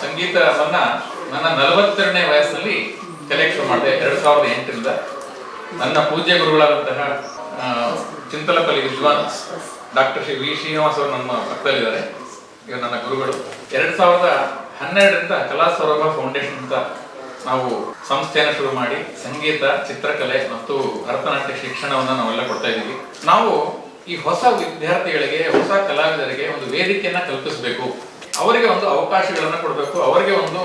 ಸಂಗೀತವನ್ನ ನನ್ನ ನಲವತ್ತೆರಡನೇ ವಯಸ್ಸಿನಲ್ಲಿ ಕಲೆಕ್ಟ್ ಮಾಡಿದೆ. ಎರಡು ಸಾವಿರದ ಎಂಟರಿಂದ. ನನ್ನ ಪೂಜ್ಯ ಗುರುಗಳಾದಂತಹ ಚಿಂತಲಪಲ್ಲಿ ವಿದ್ವಾನ್ ಡಾಕ್ಟರ್ ಶ್ರೀ ವಿ. ಶ್ರೀನಿವಾಸ್ ಅವರು ನಮ್ಮ ಪಕ್ಕದಲ್ಲಿದ್ದಾರೆ. ಇವರು ನನ್ನ ಗುರುಗಳು. ಎರಡು ಸಾವಿರದ ಹನ್ನೆರಡರಿಂದ ಕಲಾ ಸೌರಭ ಫೌಂಡೇಶನ್ ಅಂತ ನಾವು ಸಂಸ್ಥೆಯನ್ನು ಶುರು ಮಾಡಿ, ಸಂಗೀತ, ಚಿತ್ರಕಲೆ ಮತ್ತು ಭರತನಾಟ್ಯ ಶಿಕ್ಷಣವನ್ನು ನಾವೆಲ್ಲ ಕೊಡ್ತಾ ಇದ್ದೀವಿ. ನಾವು ಈ ಹೊಸ ವಿದ್ಯಾರ್ಥಿಗಳಿಗೆ, ಹೊಸ ಕಲಾವಿದರಿಗೆ ಒಂದು ವೇದಿಕೆಯನ್ನ ಕಲ್ಪಿಸಬೇಕು. ಅವರಿಗೆ ಒಂದು ಅವಕಾಶಗಳನ್ನು ಕೊಡಬೇಕು. ಅವರಿಗೆ ಒಂದು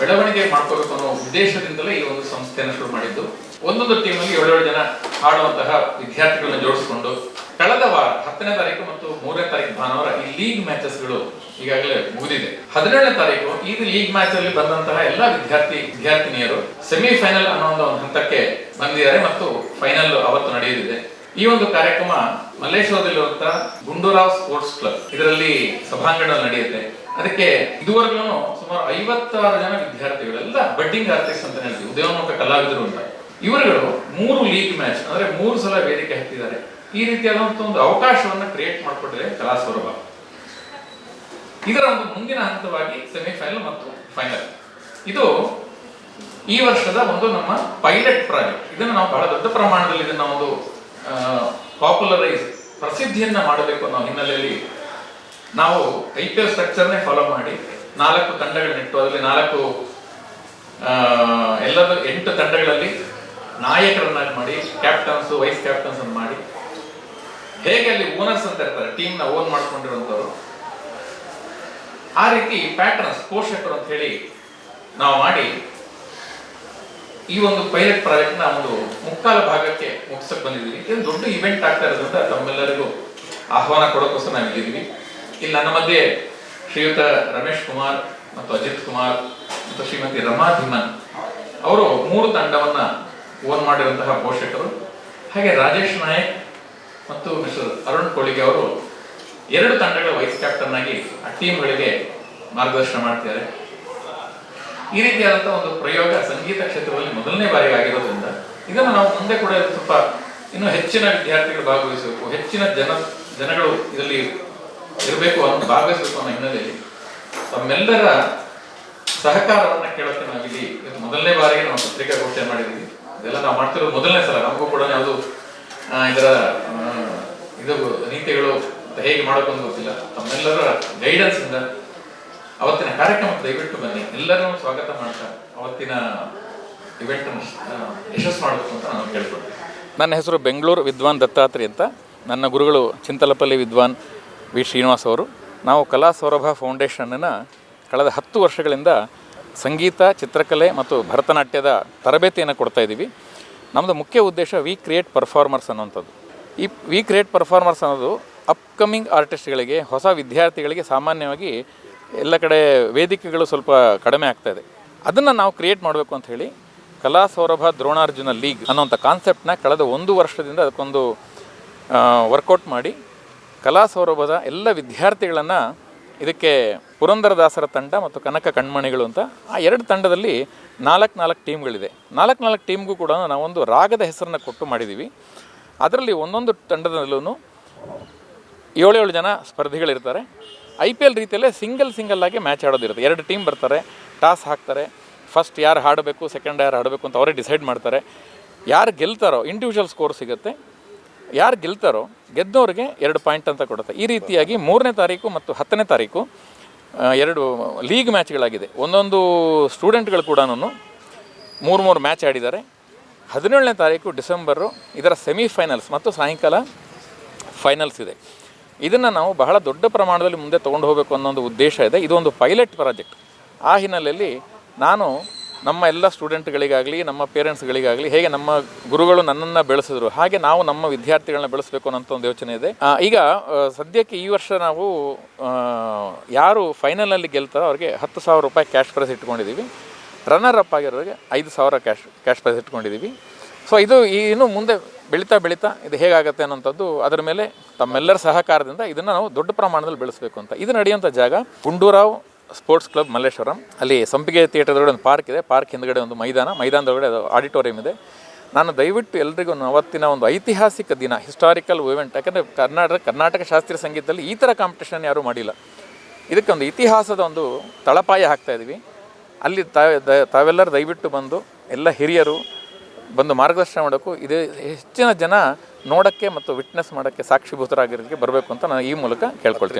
ಬೆಳವಣಿಗೆ ಮಾಡ್ಕೋಬೇಕು ಅನ್ನೋ ಉದ್ದೇಶದಿಂದಲೇ ಈ ಒಂದು ಸಂಸ್ಥೆಯನ್ನು ಶುರು ಮಾಡಿದ್ದು. ಒಂದೊಂದು ಟೀಮಲ್ಲಿ ಏಳೇಳು ಜನ ಹಾಡುವಂತಹ ವಿದ್ಯಾರ್ಥಿಗಳನ್ನ ಜೋಡಿಸಿಕೊಂಡು, ಕಳೆದ ವಾರ, ಹತ್ತನೇ ತಾರೀಕು ಮತ್ತು ಮೂರನೇ ತಾರೀಕು ಭಾನುವಾರ ಈ ಲೀಗ್ ಮ್ಯಾಚಸ್ಗಳು ಈಗಾಗಲೇ ಮುಗಿದಿದೆ. ಹದಿನೇಳನೇ ತಾರೀಕು, ಈ ಲೀಗ್ ಮ್ಯಾಚ್ ಅಲ್ಲಿ ಬಂದಂತಹ ಎಲ್ಲ ವಿದ್ಯಾರ್ಥಿ, ವಿದ್ಯಾರ್ಥಿನಿಯರು ಸೆಮಿಫೈನಲ್ ಅನ್ನೋ ಒಂದು ಹಂತಕ್ಕೆ ಬಂದಿದ್ದಾರೆ ಮತ್ತು ಫೈನಲ್ ಅವತ್ತು ನಡೆಯಲಿದೆ. ಈ ಒಂದು ಕಾರ್ಯಕ್ರಮ ಮಲ್ಲೇಶ್ವರದಲ್ಲಿರುವಂತಹ ಗುಂಡೂರಾವ್ ಸ್ಪೋರ್ಟ್ಸ್ ಕ್ಲಬ್. ಇದರಲ್ಲಿ ಸಭಾಂಗಣ ನಡೆಯುತ್ತೆ. ಅದಕ್ಕೆ ಇದುವರೆಗೂ ಸುಮಾರು ಐವತ್ತಾರು ಜನ ವಿದ್ಯಾರ್ಥಿಗಳೆಲ್ಲ ಬಡ್ಡಿಂಗ್ ಆರ್ಟಿಸ್ಟ್ ಅಂತ ಹೇಳ್ತೀವಿ ಉದಯೋನ್ಮುಖ ಕಲಾವಿದರು ಅಂತ. ಇವರುಗಳು ಮೂರು ಲೀಗ್ ಮ್ಯಾಚ್, ಅಂದ್ರೆ ಮೂರು ಸಲ ವೇದಿಕೆ ಹತ್ತಿದ್ದಾರೆ. ಈ ರೀತಿಯಾದಂತ ಒಂದು ಅವಕಾಶವನ್ನ ಕ್ರಿಯೇಟ್ ಮಾಡಿಕೊಟ್ಟಿದೆ ಕಲಾ ಸೌರಭ ಇದರ ಒಂದು ಮುಂದಿನ ಹಂತವಾಗಿ ಸೆಮಿಫೈನಲ್ ಮತ್ತು ಫೈನಲ್. ಇದು ಈ ವರ್ಷದ ಒಂದು ನಮ್ಮ ಪೈಲಟ್ ಪ್ರಾಜೆಕ್ಟ್. ಇದನ್ನು ನಾವು ಬಹಳ ದೊಡ್ಡ ಪ್ರಮಾಣದಲ್ಲಿ ಇದನ್ನ ಒಂದು ಪಾಪ್ಯುಲರೈಸ್ ಪ್ರಸಿದ್ಧಿಯನ್ನ ಮಾಡಬೇಕು ಅನ್ನೋ ಹಿನ್ನೆಲೆಯಲ್ಲಿ ನಾವು ಐ ಪಿ ಎಲ್ ಸ್ಟ್ರಕ್ಚರ್ನೇ ಫಾಲೋ ಮಾಡಿ ನಾಲ್ಕು ತಂಡಗಳನ್ನಿಟ್ಟು ಅದರಲ್ಲಿ ನಾಲ್ಕು ಎಲ್ಲದ ಎಂಟು ತಂಡಗಳಲ್ಲಿ ನಾಯಕರನ್ನಾಗಿ ಮಾಡಿ ಕ್ಯಾಪ್ಟನ್ಸ್ ವೈಸ್ ಕ್ಯಾಪ್ಟನ್ಸ್ ಅನ್ನು ಮಾಡಿ. ಹೇಗೆ ಅಲ್ಲಿ ಓನರ್ಸ್ ಅಂತ ಇರ್ತಾರೆ ಟೀಮ್ನ ಓನ್ ಮಾಡ್ಕೊಂಡಿರುವಂಥವ್ರು. ಆ ರೀತಿ ಪ್ಯಾಟರ್ನ್ಸ್ ಪೋಷಕರು ಅಂತ ಹೇಳಿ ನಾವು ಮಾಡಿ ಈ ಒಂದು ಪೈಲಟ್ ಪ್ರಾಜೆಕ್ಟ್ನ ಒಂದು ಮುಕ್ಕಾಲ ಭಾಗಕ್ಕೆ ಮುಗಿಸಕ್ ಬಂದಿದ್ದೀವಿ ಇದೊಂದು ದೊಡ್ಡ ಇವೆಂಟ್ ಆಗ್ತಾ ಇರೋದ್ರಿಂದ ತಮ್ಮೆಲ್ಲರಿಗೂ ಆಹ್ವಾನ ಕೊಡೋಕ್ಕೋಸ್ಕರ ನಾವು ಇದ್ದೀವಿ ಇಲ್ಲಿ ನನ್ನ ಮಧ್ಯೆ ಶ್ರೀಯುತ ರಮೇಶ್ ಕುಮಾರ್ ಮತ್ತು ಅಜಿತ್ ಕುಮಾರ್ ಮತ್ತು ಶ್ರೀಮತಿ ರಮಾ ಧಿಮನ್ ಅವರು ಮೂರು ತಂಡವನ್ನ ಓನ್ ಮಾಡಿರುವಂತಹ ಪೋಷಕರು. ಹಾಗೆ ರಾಜೇಶ್ ನಾಯಕ್ ಮತ್ತು ಮಿಸ್ಟರ್ ಅರುಣ್ ಕೋಳಿಗೆ ಅವರು ಎರಡು ತಂಡಗಳ ವೈಸ್ ಕ್ಯಾಪ್ಟನ್ ಆಗಿ ಆ ಟೀಮ್ಗಳಿಗೆ ಮಾರ್ಗದರ್ಶನ ಮಾಡ್ತಿದ್ದಾರೆ. ಈ ರೀತಿಯಾದಂಥ ಒಂದು ಪ್ರಯೋಗ ಸಂಗೀತ ಕ್ಷೇತ್ರದಲ್ಲಿ ಮೊದಲನೇ ಬಾರಿಗೆ ಆಗಿರೋದ್ರಿಂದ ಇದನ್ನು ನಾವು ಮುಂದೆ ಕೂಡ ಸ್ವಲ್ಪ ಇನ್ನೂ ಹೆಚ್ಚಿನ ವಿದ್ಯಾರ್ಥಿಗಳು ಭಾಗವಹಿಸಬೇಕು, ಹೆಚ್ಚಿನ ಜನ, ಜನಗಳು ಇದರಲ್ಲಿ ಇರಬೇಕು ಅನ್ನೋ ಭಾಗವಹಿಸಬೇಕು ಅನ್ನೋ ಹಿನ್ನೆಲೆಯಲ್ಲಿ ತಮ್ಮೆಲ್ಲರ ಸಹಕಾರವನ್ನು ಕೇಳೋಕೆ ನಾವಿಲ್ಲಿ ಇದು ಮೊದಲನೇ ಬಾರಿಗೆ ನಾವು ಪತ್ರಿಕಾಗೋಷ್ಠಿ ಮಾಡಿದ್ದೀವಿ. ಇದೆಲ್ಲ ನಾವು ಮಾಡ್ತಿರೋದು ಮೊದಲನೇ ಸಲ, ನಮಗೂ ಕೂಡ ಅದು ಇದರ ಇದು, ನೀತಿಗಳು ಹೇಗೆ ಮಾಡೋಕೆ ಗೊತ್ತಿಲ್ಲ. ತಮ್ಮೆಲ್ಲರ ಗೈಡೆನ್ಸ್ ಇಂದ ಅವತ್ತಿನ ಕಾರ್ಯಕ್ರಮ ದಯವಿಟ್ಟು ಬನ್ನಿ. ಸ್ವಾಗತ ಮಾಡ್ತಾ ಅವತ್ತಿನ ಇವೆಂಟ್ ಯಶಸ್ಸು ಮಾಡಬೇಕು ಅಂತ ನಾನು ಕೇಳ್ಕೊಳ್ತೀನಿ. ನನ್ನ ಹೆಸರು ಬೆಂಗಳೂರು ವಿದ್ವಾನ್ ದತ್ತಾತ್ರಿ ಅಂತ. ನನ್ನ ಗುರುಗಳು ಚಿಂತಲಪಲ್ಲಿ ವಿದ್ವಾನ್ ವಿ. ಶ್ರೀನಿವಾಸ್ ಅವರು. ನಾವು ಕಲಾ ಸೌರಭ ಫೌಂಡೇಶನ್ನ ಕಳೆದ ಹತ್ತು ವರ್ಷಗಳಿಂದ ಸಂಗೀತ, ಚಿತ್ರಕಲೆ ಮತ್ತು ಭರತನಾಟ್ಯದ ತರಬೇತಿಯನ್ನು ಕೊಡ್ತಾ ಇದ್ದೀವಿ. ನಮ್ಮದು ಮುಖ್ಯ ಉದ್ದೇಶ ವಿ ಕ್ರಿಯೇಟ್ ಪರ್ಫಾರ್ಮರ್ಸ್ ಅನ್ನುವಂಥದ್ದು. ಈ ವಿ ಕ್ರಿಯೇಟ್ ಪರ್ಫಾರ್ಮರ್ಸ್ ಅನ್ನೋದು ಅಪ್ಕಮಿಂಗ್ ಆರ್ಟಿಸ್ಟ್ಗಳಿಗೆ, ಹೊಸ ವಿದ್ಯಾರ್ಥಿಗಳಿಗೆ ಸಾಮಾನ್ಯವಾಗಿ ಎಲ್ಲ ಕಡೆ ವೇದಿಕೆಗಳು ಸ್ವಲ್ಪ ಕಡಿಮೆ ಆಗ್ತಾ ಇದೆ. ಅದನ್ನು ನಾವು ಕ್ರಿಯೇಟ್ ಮಾಡಬೇಕು ಅಂತ ಹೇಳಿ ಕಲಾ ಸೌರಭ ದ್ರೋಣಾರ್ಜುನ ಲೀಗ್ ಅನ್ನೋಂಥ ಕಾನ್ಸೆಪ್ಟ್ನ ಕಳೆದ ಒಂದು ವರ್ಷದಿಂದ ಅದಕ್ಕೊಂದು ವರ್ಕೌಟ್ ಮಾಡಿ ಕಲಾ ಸೌರಭದ ಎಲ್ಲ ವಿದ್ಯಾರ್ಥಿಗಳನ್ನು ಇದಕ್ಕೆ ಪುರಂದರದಾಸರ ತಂಡ ಮತ್ತು ಕನಕ ಕಣ್ಮಣಿಗಳು ಅಂತ ಆ ಎರಡು ತಂಡದಲ್ಲಿ ನಾಲ್ಕು ನಾಲ್ಕು ಟೀಮ್ಗಳಿದೆ. ನಾಲ್ಕು ನಾಲ್ಕು ಟೀಮ್ಗೂ ಕೂಡ ನಾವೊಂದು ರಾಗದ ಹೆಸರನ್ನು ಕೊಟ್ಟು ಮಾಡಿದ್ದೀವಿ ಅದರಲ್ಲಿ ಒಂದೊಂದು ತಂಡದಲ್ಲೂ ಏಳೇಳು ಜನ ಸ್ಪರ್ಧಿಗಳಿರ್ತಾರೆ. ಐ ಪಿ ಎಲ್ ರೀತಿಯಲ್ಲೇ ಸಿಂಗಲ್ ಸಿಂಗಲ್ ಆಗಿ ಮ್ಯಾಚ್ ಆಡೋದಿರುತ್ತೆ. ಎರಡು ಟೀಮ್ ಬರ್ತಾರೆ, ಟಾಸ್ ಹಾಕ್ತಾರೆ. ಫಸ್ಟ್ ಯಾರು ಹಾಡಬೇಕು, ಸೆಕೆಂಡ್ ಯಾರು ಆಡಬೇಕು ಅಂತ ಅವರೇ ಡಿಸೈಡ್ ಮಾಡ್ತಾರೆ. ಯಾರು ಗೆಲ್ತಾರೋ ಇಂಡಿವಿಜುವಲ್ ಸ್ಕೋರ್ ಸಿಗುತ್ತೆ. ಯಾರು ಗೆಲ್ತಾರೋ ಗೆದ್ದವ್ರಿಗೆ ಎರಡು ಪಾಯಿಂಟ್ ಅಂತ ಕೊಡುತ್ತೆ. ಈ ರೀತಿಯಾಗಿ ಮೂರನೇ ತಾರೀಕು ಮತ್ತು ಹತ್ತನೇ ತಾರೀಕು ಎರಡು ಲೀಗ್ ಮ್ಯಾಚ್ಗಳಾಗಿದೆ. ಒಂದೊಂದು ಸ್ಟೂಡೆಂಟ್ಗಳು ಕೂಡ ಮೂರು ಮೂರು ಮ್ಯಾಚ್ ಆಡಿದ್ದಾರೆ. ಹದಿನೇಳನೇ ತಾರೀಕು ಡಿಸೆಂಬರು, ಇದರ ಸೆಮಿಫೈನಲ್ಸ್ ಮತ್ತು ಸಾಯಂಕಾಲ ಫೈನಲ್ಸ್ ಇದೆ. ಇದನ್ನು ನಾವು ಬಹಳ ದೊಡ್ಡ ಪ್ರಮಾಣದಲ್ಲಿ ಮುಂದೆ ತೊಗೊಂಡು ಹೋಗಬೇಕು ಅನ್ನೋ ಒಂದು ಉದ್ದೇಶ ಇದೆ. ಇದೊಂದು ಪೈಲಟ್ ಪ್ರಾಜೆಕ್ಟ್. ಆ ಹಿನ್ನೆಲೆಯಲ್ಲಿ ನಾನು ನಮ್ಮ ಎಲ್ಲ ಸ್ಟೂಡೆಂಟ್ಗಳಿಗಾಗಲಿ, ನಮ್ಮ ಪೇರೆಂಟ್ಸ್ಗಳಿಗಾಗಲಿ, ಹೇಗೆ ನಮ್ಮ ಗುರುಗಳು ನನ್ನನ್ನು ಬೆಳೆಸಿದ್ರು, ಹಾಗೆ ನಾವು ನಮ್ಮ ವಿದ್ಯಾರ್ಥಿಗಳನ್ನ ಬೆಳೆಸಬೇಕು ಅನ್ನೋಂಥ ಒಂದು ಯೋಚನೆ ಇದೆ. ಈಗ ಸದ್ಯಕ್ಕೆ ಈ ವರ್ಷ ನಾವು ಯಾರು ಫೈನಲಲ್ಲಿ ಗೆಲ್ತಾರೋ ಅವ್ರಿಗೆ ಹತ್ತು ಸಾವಿರ ರೂಪಾಯಿ ಕ್ಯಾಶ್ ಪ್ರೈಸ್ ಇಟ್ಕೊಂಡಿದ್ದೀವಿ ರನ್ನರ್ ಅಪ್ ಆಗಿರೋರಿಗೆ ಐದು ಸಾವಿರ ಕ್ಯಾಶ್ ಕ್ಯಾಶ್ ಪ್ರೈಸ್ ಇಟ್ಕೊಂಡಿದ್ದೀವಿ ಸೊ ಇದು ಇನ್ನು ಮುಂದೆ ಬೆಳೀತಾ ಬೆಳೀತಾ ಇದು ಹೇಗಾಗುತ್ತೆ ಅನ್ನೋಂಥದ್ದು ಅದರ ಮೇಲೆ ತಮ್ಮೆಲ್ಲರ ಸಹಕಾರದಿಂದ ಇದನ್ನು ನಾವು ದೊಡ್ಡ ಪ್ರಮಾಣದಲ್ಲಿ ಬೆಳೆಸಬೇಕು ಅಂತ. ಇದು ನಡೆಯುವಂಥ ಜಾಗ ಗುಂಡೂರಾವ್ ಸ್ಪೋರ್ಟ್ಸ್ ಕ್ಲಬ್ ಮಲ್ಲೇಶ್ವರಂ. ಅಲ್ಲಿ ಸಂಪಿಗೆ ಥಿಯೇಟರ್ದೊಳಗೆ ಒಂದು ಪಾರ್ಕ್ ಇದೆ. ಪಾರ್ಕ್ ಹಿಂದ್ಗಡೆ ಒಂದು ಮೈದಾನ. ಮೈದಾನದೊಳಗಡೆ ಅದು ಆಡಿಟೋರಿಯಂ ಇದೆ. ನಾನು ದಯವಿಟ್ಟು ಎಲ್ರಿಗೂ ಅವತ್ತಿನ ಒಂದು ಐತಿಹಾಸಿಕ ದಿನ ಹಿಸ್ಟಾರಿಕಲ್ ಇವೆಂಟ್ ಯಾಕಂದರೆ ಕರ್ನಾಟಕ ಕರ್ನಾಟಕ ಶಾಸ್ತ್ರೀಯ ಸಂಗೀತದಲ್ಲಿ ಈ ಥರ ಕಾಂಪಿಟೇಷನ್ ಯಾರೂ ಮಾಡಿಲ್ಲ. ಇದಕ್ಕೊಂದು ಇತಿಹಾಸದ ಒಂದು ತಳಪಾಯ ಹಾಕ್ತಾ ಇದ್ದೀವಿ ಅಲ್ಲಿ ತಾವೆಲ್ಲರೂ ದಯವಿಟ್ಟು ಬಂದು ಎಲ್ಲ ಹಿರಿಯರು ಬಂದು ಮಾರ್ಗದರ್ಶನ ಮಾಡೋಕ್ಕೂ ಇದು ಹೆಚ್ಚಿನ ಜನ ನೋಡೋಕ್ಕೆ ಮತ್ತು ವಿಟ್ನೆಸ್ ಮಾಡೋಕ್ಕೆ ಸಾಕ್ಷಿಭೂತರಾಗಿರೋದಕ್ಕೆ ಬರಬೇಕು ಅಂತ ನಾನು ಈ ಮೂಲಕ ಕೇಳ್ಕೊಳ್ತೀನಿ.